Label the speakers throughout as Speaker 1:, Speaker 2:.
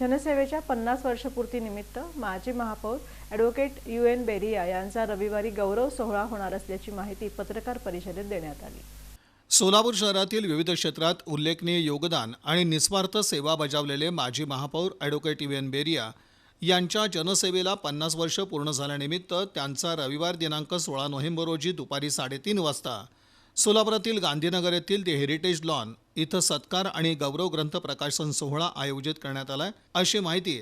Speaker 1: जनसेवेच्या पन्नास वर्षपूर्तीनिमित्त माजी महापौर ॲडव्होकेट यू एन बेरिया यांचा रविवारी गौरव सोहळा होणार असल्याची माहिती पत्रकार परिषदेत देण्यात आली.
Speaker 2: सोलापूर शहरातील विविध क्षेत्रात उल्लेखनीय योगदान आणि निस्वार्थ सेवा बजावलेले माजी महापौर ॲडव्होकेट यू एन बेरिया यांच्या जनसेवेला पन्नास वर्ष पूर्ण झाल्यानिमित्त त्यांचा रविवार दिनांक सोळा नोव्हेंबर रोजी दुपारी साडेतीन वाजता सोलापुरातील गांधीनगर येथील दी हेरिटेज लॉन इथं सत्कार आणि गौरव ग्रंथ प्रकाशन सोहळा आयोजित करण्यात आलाय. अशी माहिती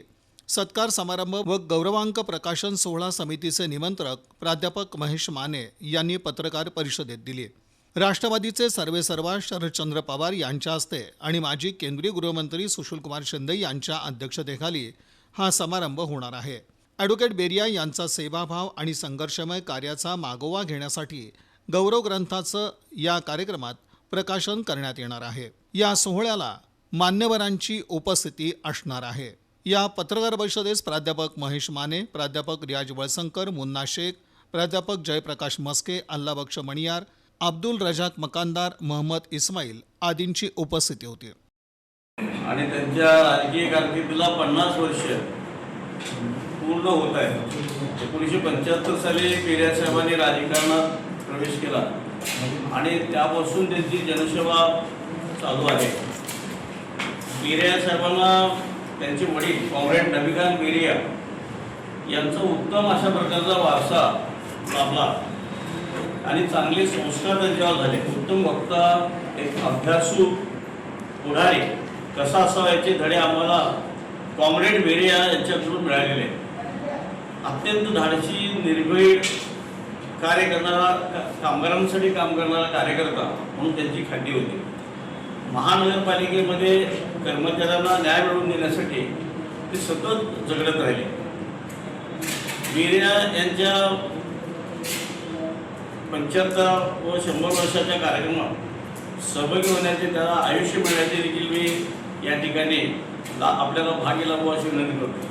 Speaker 2: सत्कार समारंभ व गौरवांक प्रकाशन सोहळा समितीचे निमंत्रक प्राध्यापक महेश माने यांनी पत्रकार परिषदेत दिली. राष्ट्रवादीचे सर्वेसर्वा शरदचंद्र पवार यांच्या हस्ते आणि माजी केंद्रीय गृहमंत्री सुशीलकुमार शिंदे यांच्या अध्यक्षतेखाली हा समारंभ होणार आहे. ॲडव्होकेट बेरिया यांचा सेवाभाव आणि संघर्षमय कार्याचा मागोवा घेण्यासाठी गौरव ग्रंथाचं या कार्यक्रमात प्रकाशन करण्यात येणार आहे. या सोहळ्याला मान्यवरांची उपस्थिती असणार आहे. या पत्रकार परिषदेस प्राध्यापक महेश माने प्राध्यापक रियाज वळसंकर मुन्ना शेख प्राध्यापक जयप्रकाश मस्के अल्लाबक्ष मणियार अब्दुल रजाक मकानदार महम्मद इस्माईल आदींची उपस्थिती होती.
Speaker 3: आणि त्यांच्या राजकीय कारकिर्दीला पन्नास वर्ष पूर्ण होत आहे एकोणीसशे पंच्याहत्तर साली पेऱ्या साहेबांनी राजकारणात प्रवेश केला. आणि त्यापासून त्यांची जनसेवा चालू आहे. मिरिया साहेबांना त्यांचे वडील कॉम्रेड नबिकांत पेरिया यांचा उत्तम अशा प्रकारचा वारसा लाभला. आणि चांगले संस्कार त्यांच्यावर झाले. उत्तम वक्ता एक अभ्यासू पुढारी कसा असावा याचे धडे आम्हाला कॉम्रेड बेरिया यांच्याकडून मिळालेले. आहेत. अत्यंत धाडशी निर्भीड कार्य करणारा कामगारांसाठी काम करणारा कार्यकर्ता म्हणून त्यांची खाती होती. महानगरपालिकेमध्ये कर्मचाऱ्यांना न्याय मिळवून देण्यासाठी ते सतत झगडत राहिले. मीरिया यांच्या पंच्याहत्तर व शंभर वर्षाच्या कार्यक्रमात सहभागी होण्याचे त्याला आयुष्य मिळण्याचे देखील मी या ठिकाणी ला- आपल्याला भागी लाभू अशी विनंती करतो.